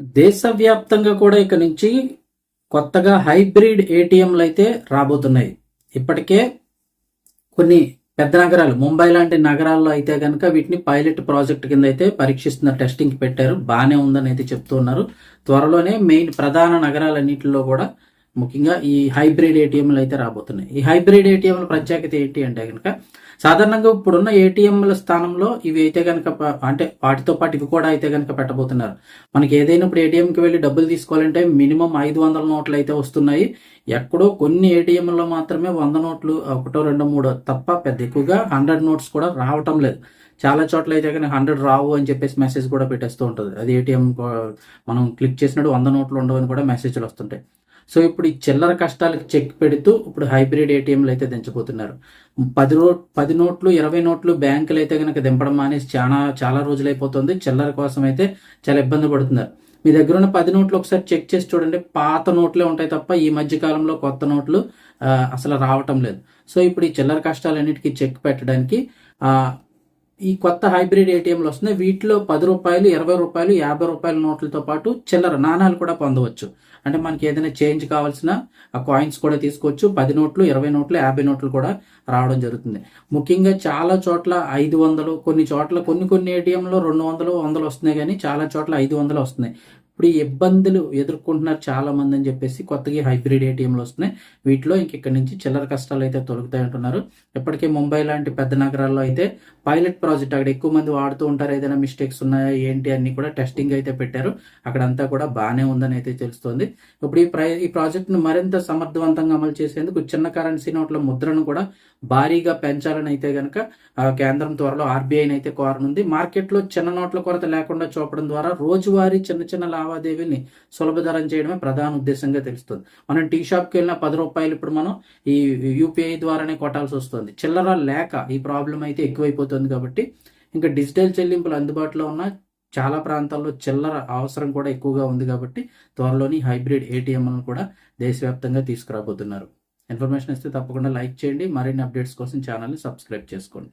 దేశవ్యాప్తంగా కూడా ఇక నుంచి కొత్తగా హైబ్రిడ్ ఏటీఎంలు అయితే రాబోతున్నాయి. ఇప్పటికే కొన్ని పెద్ద నగరాలు ముంబై లాంటి నగరాల్లో అయితే కనుక వీటిని పైలట్ ప్రాజెక్ట్ కింద అయితే పరీక్షిస్తున్న టెస్టింగ్ పెట్టారు. బాగానే ఉందని అయితే చెప్తున్నారు త్వరలోనే మెయిన్ ప్రధాన నగరాలన్నింటిలో కూడా ముఖ్యంగా ఈ హైబ్రిడ్ ఏటీఎంలు అయితే రాబోతున్నాయి. ఈ హైబ్రిడ్ ఏటీఎంల ప్రత్యేకత ఏంటి అంటే కనుక సాధారణంగా ఇప్పుడున్న ఏటీఎంల స్థానంలో ఇవి అయితే కనుక అంటే వాటితో పాటు ఇవి కూడా అయితే కనుక పెట్టబోతున్నారు. మనకి ఏదైనా ఇప్పుడు ఏటీఎంకి వెళ్ళి డబ్బులు తీసుకోవాలంటే మినిమం ఐదు వందల నోట్లు అయితే వస్తున్నాయి. ఎక్కడో కొన్ని ఏటీఎంలో మాత్రమే వంద నోట్లు ఒకటో రెండో మూడో తప్ప పెద్ద ఎక్కువగా హండ్రెడ్ నోట్స్ కూడా రావటం లేదు. చాలా చోట్ల అయితే కానీ హండ్రెడ్ రావు అని చెప్పేసి మెసేజ్ కూడా పెట్టేస్తూ ఉంటుంది. అది ఏటీఎం మనం క్లిక్ చేసినట్టు వంద నోట్లు ఉండవని కూడా మెసేజ్లు వస్తుంటాయి. సో ఇప్పుడు ఈ చిల్లర కష్టాలకు చెక్ పెడుతూ ఇప్పుడు హైబ్రిడ్ ఏటీఎంలు అయితే దించబోతున్నారు. పది రో పది నోట్లు ఇరవై నోట్లు బ్యాంకులు అయితే కనుక దింపడం మానేసి చాలా చాలా రోజులు అయిపోతుంది చిల్లర కోసం అయితే చాలా ఇబ్బంది పడుతున్నారు. మీ దగ్గర ఉన్న పది నోట్లు ఒకసారి చెక్ చేసి చూడండి. పాత నోట్లే ఉంటాయి తప్ప ఈ మధ్య కాలంలో కొత్త నోట్లు అసలు రావటం లేదు. సో ఇప్పుడు ఈ చిల్లర కష్టాలన్నిటికీ చెక్ పెట్టడానికి ఈ కొత్త హైబ్రిడ్ ఏటీఎంలు వస్తున్నాయి. వీటిలో పది రూపాయలు ఇరవై రూపాయలు యాభై రూపాయల నోట్లతో పాటు చిల్లర నాణాలు కూడా పొందవచ్చు. అంటే మనకి ఏదైనా చేంజ్ కావాల్సిన ఆ కాయిన్స్ కూడా తీసుకోవచ్చు. పది నోట్లు ఇరవై నోట్లు యాభై నోట్లు కూడా రావడం జరుగుతుంది. ముఖ్యంగా చాలా చోట్ల ఐదు వందలు కొన్ని చోట్ల కొన్ని కొన్ని ఏటీఎంలో రెండు వందలు వందలు వస్తున్నాయి కానీ చాలా చోట్ల ఐదు వందలు వస్తున్నాయి. ఇప్పుడు ఈ ఇబ్బందులు ఎదుర్కొంటున్నారు చాలా మంది అని చెప్పేసి కొత్తగా హైబ్రిడ్ ఏటీఎంలు వస్తున్నాయి. వీటిలో ఇంక ఇక్కడ నుంచి చిల్లర కష్టాలు అయితే తొలగుతాయి అంటున్నారు. ఇప్పటికే ముంబై లాంటి పెద్ద నగరాల్లో అయితే పైలట్ ప్రాజెక్ట్ అక్కడ ఎక్కువ మంది వాడుతూ ఉంటారు. ఏదైనా మిస్టేక్స్ ఉన్నాయా ఏంటి అన్ని కూడా టెస్టింగ్ అయితే పెట్టారు. అక్కడంతా కూడా బాగానే ఉందని అయితే తెలుస్తుంది. ఇప్పుడు ఈ ప్రై ఈ ప్రాజెక్ట్ను మరింత సమర్థవంతంగా అమలు చేసేందుకు చిన్న కరెన్సీ నోట్ల ముద్రను కూడా భారీగా పెంచాలని అయితే కనుక కేంద్రం త్వరలో ఆర్బీఐని అయితే కోరనుంది. మార్కెట్లో చిన్న నోట్ల కొరత లేకుండా చూపడం ద్వారా రోజువారీ చిన్న చిన్న లావాదేవీని సులభతరం చేయడమే ప్రధాన ఉద్దేశంగా తెలుస్తుంది. మనం టీ షాప్కి వెళ్ళిన పది రూపాయలు ఇప్పుడు మనం ఈ యూపీఐ ద్వారానే కొట్టాల్సి వస్తుంది. చిల్లర లేక ఈ ప్రాబ్లం అయితే ఎక్కువైపోతుంది కాబట్టి ఇంకా డిజిటల్ చెల్లింపులు అందుబాటులో ఉన్న చాలా ప్రాంతాల్లో చిల్లర అవసరం కూడా ఎక్కువగా ఉంది కాబట్టి త్వరలోని హైబ్రిడ్ ఏటీఎంలను కూడా దేశవ్యాప్తంగా తీసుకురాబోతున్నారు. ఇన్ఫర్మేషన్ ఇస్తే తప్పకుండా లైక్ చేయండి. మరిన్ని అప్డేట్స్ కోసం ఛానల్ని సబ్స్క్రైబ్ చేసుకోండి.